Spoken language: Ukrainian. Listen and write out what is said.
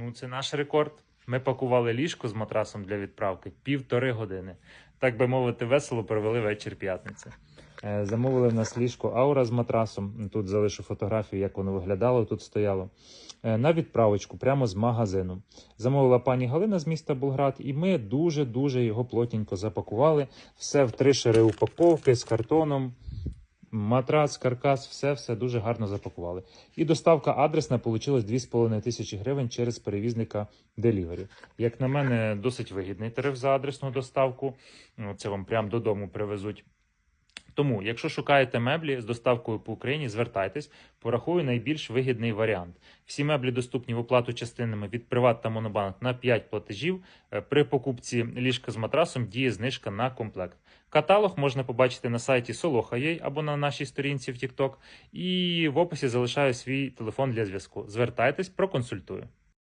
Ну, це наш рекорд. Ми пакували ліжко з матрасом для відправки півтори години. Так би мовити, весело провели вечір п'ятниці. Е, Замовили в нас ліжко Аура з матрасом. Тут залишу фотографію, як воно виглядало, тут стояло. Е, На відправочку прямо з магазину. Замовила пані Галина з міста Болград, і ми дуже-дуже його плотненько запакували. Все в три шари упаковки з картоном. Матрас, каркас, все все дуже гарно запакували. І доставка адресна вийшла 2,5 тисячі гривень через перевізника Delivery. Як на мене, досить вигідний тариф за адресну доставку. Ну, Це вам прямо додому привезуть. Тому, якщо шукаєте меблі з доставкою по Україні, звертайтесь, порахую найбільш вигідний варіант. Всі меблі доступні в оплату частинами від Приват та Монобанк на 5 платежів. Е, При покупці ліжка з матрасом діє знижка на комплект. Каталог можна побачити на сайті Soloha.ua або на нашій сторінці в TikTok. І в описі залишаю свій телефон для зв'язку. Звертайтесь, проконсультую.